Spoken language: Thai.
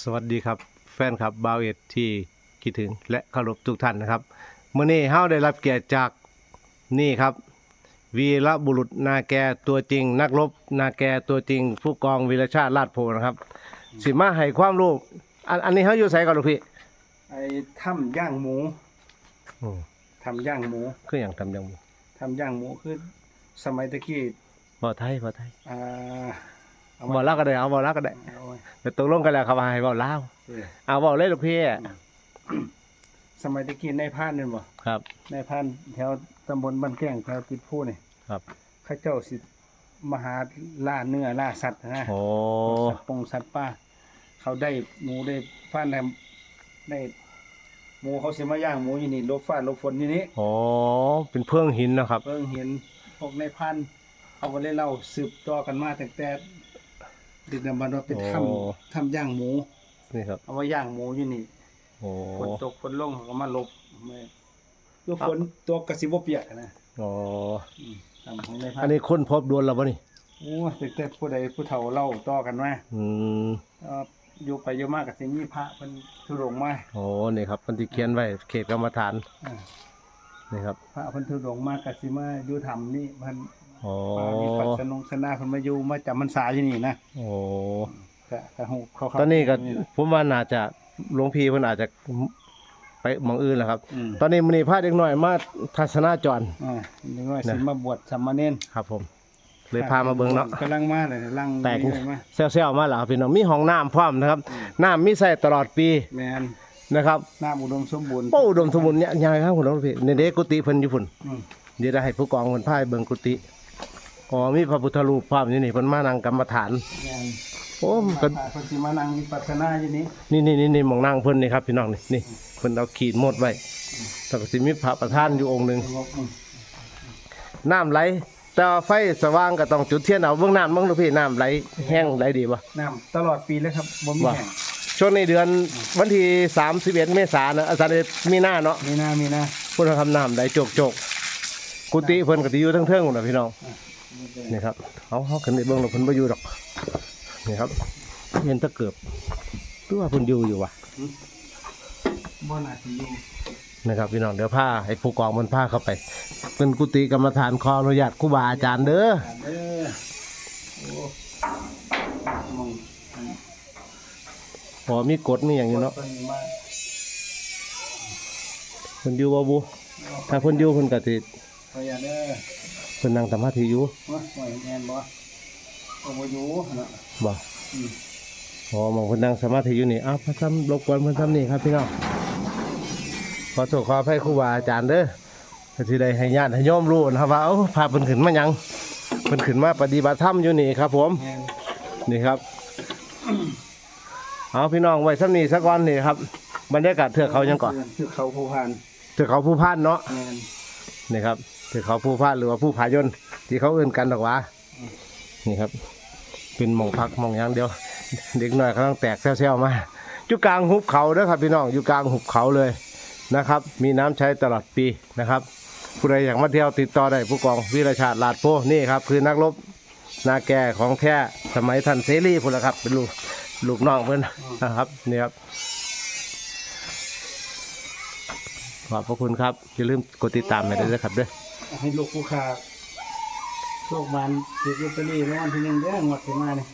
สวัสดีครับแฟนครับบาวเอ็ดที่คิดถึงและเคารพทุกท่านนะครับมื่อนี้เฮาได้รับเกียรติจากนี่ครับ วีรบุรุษนาแกตัวจริง นักรบนาแกตัวจริง ผู้กองวีรชาติลาดโพนะครับ สิมาให้ความรู้อันอันนี้เฮาอยู่ไสก่อนลูกพี่ไอ้ถ้ำย่างหมูอืมทำย่างหมูคืออย่างทำอย่างทำย่างหมูคือสมัยตะกี้บ่ไทยบ่ไทยอ่า เอาบ่าก็ได้เอาบ่ลาก็ได้เอาไว้แต่ตกลงกันแล้วครับว่าให้บ่ลาเออเอาบ่เลยลูกพี่สมัยตะกี้ในพานนั่บ่ครับ ในพานแถวตำบลบ้านแก้งแถวติดผู้นี่ครับข้าเจ้าสิมหาล่าเนื้อล่าสัตว์นะโอ้สัตว์ปงสัตว์ป่าเขาได้หมูได้พานได้ได้หมูเขาเสิมาย่างหมูอยู่นี่ลบฟ้าลบฝนอยู่นี่โอ้เป็นเพื่องหินนะครับ เพิ่องห็นพวกในพันเขาก็เลยเล่าสืบต่อกันมาตั้งแต่ ดึกดำบรรพ์ว่าเป็นโอ้ทำทำย่างหมู นี่ครับ เอาไว้ย่างหมูอยู่นี่โอ้ฝนตกฝนลงเขาก็มาลบไม่ตัวฝนตัวกระสิบเปียกนะโอ้อืมทำของในพันอันนี้คนพบดวนแล้วบ่นี่ โอ้ตั้งแต่ผู้ใดผู้เฒ่าเล่าต่อกันมาอืมเอ่ออยู่ไปอยู่มากกับสิมีพระเป็นทุรงค์มาโอ้นี่ครับมันที่เขียนไว้เขตกรรมฐานอ่า นี่ครับ พระเพันธุรงค์มากับสิมาอยู่ธรรมนี่เพัน โอ้มามีปัสนงสนาเพันมาอยู่มาจำพรรษาที่นี่นะโอ้ก็ก็ฮู้เขาๆตอนนี้ก็นี่ล่ะผมว่าน่าจะหลวงพี่เพิ่นอาจจะไปหมองอื่นแล้วครับอืมตอนนี้มื้อนี้พาเด็กน้อยมาทัศนาจรอ่านึกว่านะสิมาบวชสามเณรครับผม เลยพามาเบิ่งเนาะกำลังมาเลยลังแตกนี่เลยมาเซลๆมาแล้วครับพี่น้องมีห้องน้ำพร้อมนะครับ น้ำมีใส่ตลอดปีแมนนะครับน้ำอุดมสมบูรณ์โอ้อุดมสมบูรณ์เนี่ยยายครับคุณหลวงพี่ในเด็กกุฏิเพิ่นอยู่พุ่นอืมเดี๋ยวได้ให้ผู้กองเพิ่นพาไปเบิ่งกุฏิ อ๋อมีพระพุทธรูปพร้อมอยู่นี่เพิ่นมานั่งกรรมฐานแมนโอ้มันก็พระพุทธิมานั่งวิปัสสนาอยู่นี้นี่นี่นี่นี่หมองนั่งเพิ่นนี่ครับพี่น้องนี่นี่เพิ่นเอาขีดหมดไว้แล้วก็สิมีพระประธานอยู่องค์หนึงสงบอืมน้ำไหลแต่ว่าไฟสว่างก็ต้องจุดเทียนเอาเบื้องน้ำเบื้องลูกพี่น้ำไหลแห้งไหลดีบ่น้ำตลอดปีเลยครับบ่มีว่าแห้งช่วงในเดือนวันที่31เมษายนนะอาจารย์มีหน้าเนาะมีนามีนาพุ่นทำน้ำไหลโจกโจกกุฏิเพิ่นก็สิอยู่ทั้งเทิงๆพุ่นน่ะพี่น้อง นี่ครับเอาเฮาขึ้นไปเบิ่งแล้วเพิ่นบ่อยู่ดอกนี่ครับเห็นตะเกือบตัวาเพิ่นอยู่อยู่ว่ะบ่น่าสิอยู่นะครับพี่น้องเดี๋ยวพาให้ผู้กองมันพาเข้าไป เป็นกุฏิกรรมฐานขออนุญาตครูบาอาจารย์เด้ออ่าเด้อโอ้มองอันพอมีกฎมีอย่างนี้เนาะพิ่มาเพิ่นอยู่บ่บุถ้าเพิ่นอยู่เพิ่นก็สิพยาเด้อเพิ่นนั่งสมาธิอยู่ว่าหอยแมนบ่ก็บ่อยู่เนาะบ่อืมอ๋อหมองเพิ่นนั่งสมาธิอยู่นี่อ้าวพระซ้ำรบกวนเพิ่นซ้ำนี่ครับพี่น้องขอโทษขออภัยครูบาอาจารย์เด้อก็สิได้ให้ญาติให้โยมรู้นะครับว่าเอ้าพาเพิ่นขึ้นมาหยังเพิ่นขึ้นมาปฏิบัติธรรมอยู่นี่ครับ ผมแม่นนี่ครับเอาพี่น้องไว้ซ้ำนี่สักวันนี่ครับบรรยากาศเทือกเขายังก่อนคือเขาผู้พันเทือกเขาภูพานเนาะแม่ นนี่ครับเทือกเขาภูพานหรือว่าภูผายนที่เขาเอื่นกันดอกหว่านี่ครับ เป็นหมองพักหมองอย่างเดียว เด็กน้อยกำลังแตกแซวๆมาอยู่กลางหุบเขาเด้อครับพี่น้องอยู่กลางหุบเขาเลยนะครับ มีน้ำใช้ตลอดปีนะครับผู้ใดอยากมาเที่ยวติดต่อได้ผู้กองวิรชาติลาดโพนี่ครับคือนักรบนาแก่ของแท้สมัยท่านเสรีพุ่นละครับ เป็นลูกลูกน้องเพื่อนนะครับนี่ครับ ขอบพระคุณครับ อย่าลืมกดติดตามให้ด้วยนะครับเด้อให้ลูกผู้ค้าโชคบานถูกลอตเตอรี่รางวัลที่หนึ่งเด้องวดที่มานี่